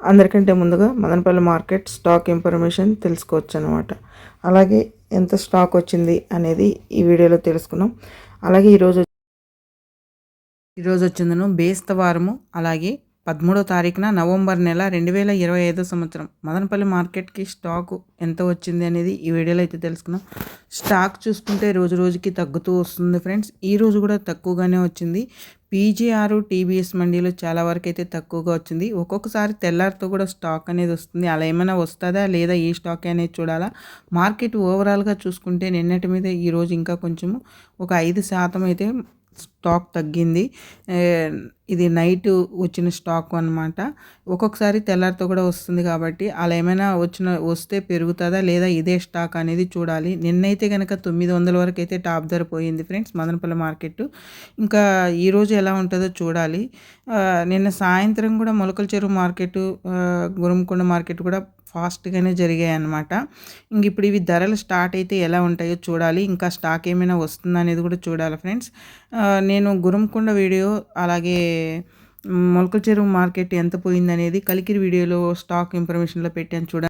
అందరికంటే ముందుగా Madanapalle market stock information తెలుసుకోవచ్చు అనమాట అలాగే ఎంత స్టాక్ వచ్చింది అనేది ఈ వీడియోలో తెలుసుకున్నాం. అలాగే ఈరోజు ఈరోజు వచ్చిందను బేస్తవారము అలాగే పదమూడో తారీఖున నవంబర్ నెల రెండు వేల ఇరవై ఐదో సంవత్సరం. మదనపల్లి మార్కెట్కి స్టాకు ఎంత వచ్చింది అనేది ఈ వీడియోలో అయితే తెలుసుకున్నాం స్టాక్ చూసుకుంటే రోజు రోజుకి తగ్గుతూ వస్తుంది ఫ్రెండ్స్. ఈ రోజు కూడా తక్కువగానే వచ్చింది. పీజీఆర్ టీబీఎస్ మండీలో చాలా వరకు అయితే తక్కువగా వచ్చింది. ఒక్కొక్కసారి తెల్లారితో కూడా స్టాక్ అనేది వస్తుంది. అలా ఏమైనా వస్తుందా లేదా ఏ స్టాక్ అనేది చూడాలా? మార్కెట్ ఓవరాల్గా చూసుకుంటే నిన్నటి మీద ఈరోజు ఇంకా కొంచెము ఒక ఐదు శాతం అయితే స్టాక్ తగ్గింది. ఇది నైట్ వచ్చిన స్టాక్ అనమాట ఒక్కొక్కసారి తెల్లారితో కూడా వస్తుంది కాబట్టి అలా ఏమైనా వచ్చిన వస్తే పెరుగుతుందా లేదా ఇదే స్టాక్ అనేది చూడాలి. నిన్నైతే కనుక తొమ్మిది వందల వరకు అయితే టాప్ ధర పోయింది ఫ్రెండ్స్ మదనపల్లి మార్కెట్ ఇంకా ఈరోజు ఎలా ఉంటుందో చూడాలి. నిన్న సాయంత్రం కూడా మొలకల చెరువు మార్కెట్ గురంకొండ మార్కెట్ కూడా ఫాస్ట్గానే జరిగాయి అనమాట ఇంక ఇప్పుడు ఇవి ధరలు స్టార్ట్ అయితే ఎలా ఉంటాయో చూడాలి. ఇంకా స్టాక్ ఏమైనా వస్తుందా అనేది కూడా చూడాలి ఫ్రెండ్స్. నేను గురంకొండ వీడియో అలాగే మొలకల చెరువు మార్కెట్ ఎంత పోయిందనేది కలికిరి వీడియోలో స్టాక్ ఇన్ఫర్మేషన్లో పెట్టాను చూడండి.